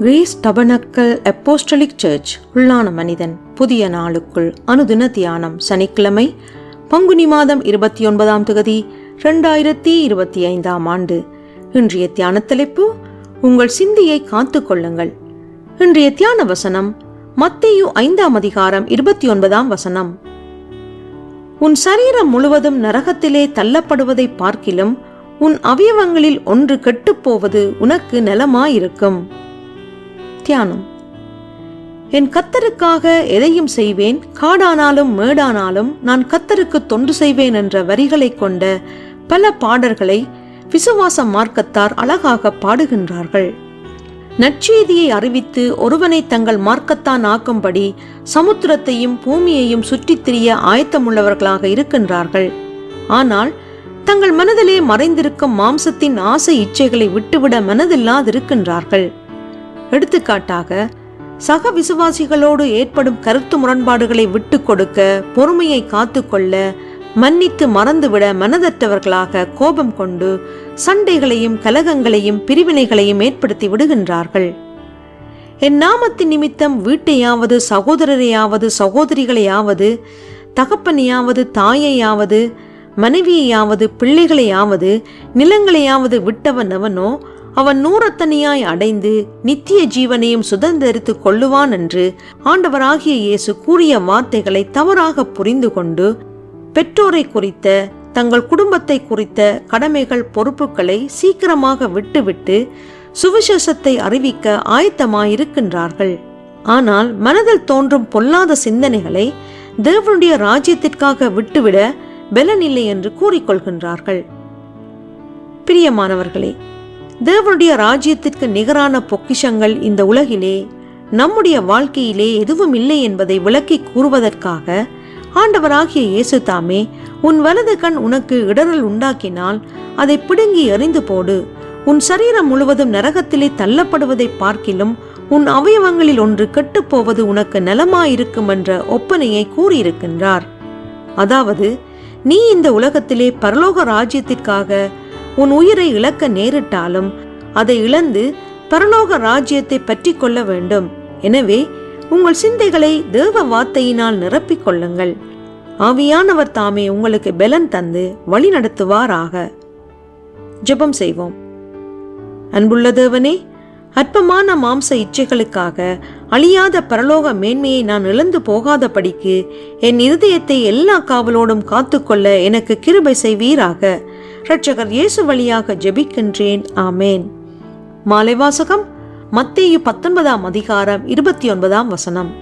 Greece tabernacle apostolic search உள்ளான மனிதன். புதிய நாளுக்குள் அனுதின தியானம் சனிக்கிழமை பங்குனி மாதம் இருபத்தி ஒன்பதாம் தொகுதி ரெண்டாயிரத்தி இருபத்தி ஐந்தாம் ஆண்டு. இன்றைய தியான தலைப்பு உங்கள் சிந்தியை காத்துக்கொள்ளுங்கள் இன்றைய தியான வசனம் மத்தேயு ஐந்தாம் அதிகாரம் இருபத்தி ஒன்பதாம் வசனம். உன் சரீரம் முழுவதும் நரகத்திலே தள்ளப்படுவதை பார்க்கிலும் உன் அவயவங்களில் ஒன்று கெட்டுப்போவது உனக்கு நலமாயிருக்கும். தியானம். என் கத்தருக்காக எதையும் செய்வேன் காடானாலும் மேடானாலும் நான் கத்தருக்கு தொண்டு செய்வேன் என்ற வரிகளைக் கொண்ட பல பாடல்களை விசுவாச மார்க்கத்தார் அழகாக பாடுகின்றார்கள். நற்செய்தியை அறிவித்து ஒருவனை தங்கள் மார்க்கத்தான் ஆக்கும்படி சமுத்திரத்தையும் பூமியையும் சுற்றித் திரிய ஆயத்தமுள்ளவர்களாக இருக்கின்றார்கள். ஆனால் தங்கள் மனதிலே மறைந்திருக்கும் மாம்சத்தின் ஆசை இச்சைகளை விட்டுவிட மனதில்லாதிருக்கின்றார்கள். எடுத்துக்காட்டாக சக விசுவாசிகளோடு ஏற்படும் கருத்து முரண்பாடுகளை விட்டு கொடுக்க பொறுமையை காத்துக்கொள்ள மன்னித்து மறந்துவிட மனதற்றவர்களாக கோபம் கொண்டு சண்டைகளையும் கலகங்களையும் பிரிவினைகளையும் ஏற்படுத்தி விடுகின்றார்கள். என் நாமத்தின் நிமித்தம் வீட்டையாவது சகோதரரையாவது சகோதரிகளையாவது தகப்பனையாவது தாயையாவது மனைவியையாவது பிள்ளைகளையாவது நிலங்களையாவது விட்டவன் அவனோ அவன் நூறத்தனியாய் அடைந்து நித்திய ஜீவனையும் சுதந்திரித்துக் கொள்ளுவான் என்று ஆண்டவராகிய இயேசு கூறிய வார்த்தைகளை தவறாக புரிந்து கொண்டு பெற்றோரை குறித்த தங்கள் குடும்பத்தை குறித்த கடமைகள் பொறுப்புகளை சீக்கிரமாக விட்டுவிட்டு சுவிசேஷத்தை அறிவிக்க ஆயத்தமாயிருக்கின்றார்கள். ஆனால் மனதில் தோன்றும் பொல்லாத சிந்தனைகளை தேவனுடைய ராஜ்யத்திற்காக விட்டுவிட பலனில்லை என்று கூறிக்கொள்கின்றார்கள். பிரியமானவர்களே தேவனுடைய ராஜ்யத்திற்கு நிகரான பொக்கிஷங்கள் இந்த உலகிலே நம்முடைய வாழ்க்கையிலே எதுவும் இல்லை என்பதை விளக்கி கூறுவதற்காக ஆண்டவராகிய இயேசு தாமே உன் வலது கண் உனக்கு இடரல் உண்டாக்கினால் அதை பிடுங்கி எறிந்து போடு. உன் சரீரம் முழுவதும் நரகத்திலே தள்ளப்படுவதை பார்க்கிலும் உன் அவயவங்களில் ஒன்று கெட்டுப்போவது உனக்கு நலமாயிருக்கும் என்ற ஒப்பனையை கூறியிருக்கின்றார். அதாவது நீ இந்த உலகத்திலே பரலோக ராஜ்யத்திற்காக உன் உயிரை இழக்க நேரிட்டாலும் அதை இழந்து பரலோக ராஜ்யத்தை பற்றி கொள்ள வேண்டும். எனவே உங்கள் சிந்தைகளை தேவ வார்த்தையினால் நிரப்பிக் கொள்ளுங்கள். ஆவியானவர் தாமே உங்களுக்கு பலன் தந்து வழி நடத்துவாராக. ஜெபம் செய்வோம். அன்புள்ள தேவனே அற்பமான மாம்ச இச்சைகளுக்காக அழியாத பரலோக மேன்மையை நான் இழந்து போகாதபடிக்கு என் இருதயத்தை எல்லா காவலோடும் காத்துக்கொள்ள எனக்கு கிருபை செய்வீராக. இரட்சகர் இயேசு வழியாக ஜெபிக்கின்றேன். ஆமேன். மாலை வாசகம் மத்தேயு பத்தொன்பதாம் அதிகாரம் இருபத்தி ஒன்பதாம் வசனம்.